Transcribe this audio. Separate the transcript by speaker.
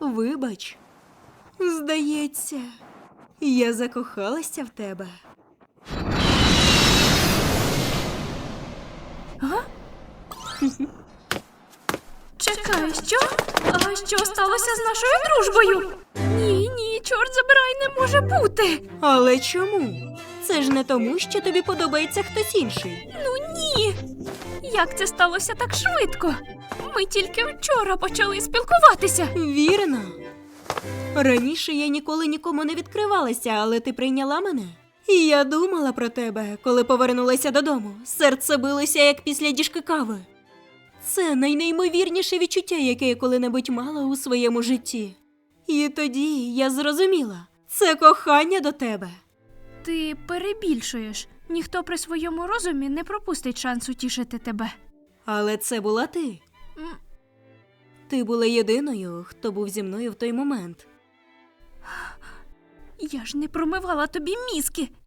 Speaker 1: Вибач. Здається, я закохалася в тебе.
Speaker 2: Чекай, що? А що сталося з нашою дружбою? Ні, ні, чорт забирай, не може бути.
Speaker 1: Але чому? Це ж не тому, що тобі подобається хтось інший.
Speaker 2: Ну ні. Як це сталося так швидко? Ми тільки вчора почали спілкуватися.
Speaker 1: Вірно. Раніше я ніколи нікому не відкривалася, але ти прийняла мене. І я думала про тебе, коли повернулася додому. Серце билося, як після діжки кави. Це найнеймовірніше відчуття, яке я коли-небудь мала у своєму житті. І тоді я зрозуміла, це кохання до тебе.
Speaker 2: Ти перебільшуєш. Ніхто при своєму розумі не пропустить шанс утішити тебе.
Speaker 1: Але це була ти.
Speaker 2: М,
Speaker 1: Ти була єдиною, хто був зі мною в той момент.
Speaker 2: Я ж не промивала тобі мізки.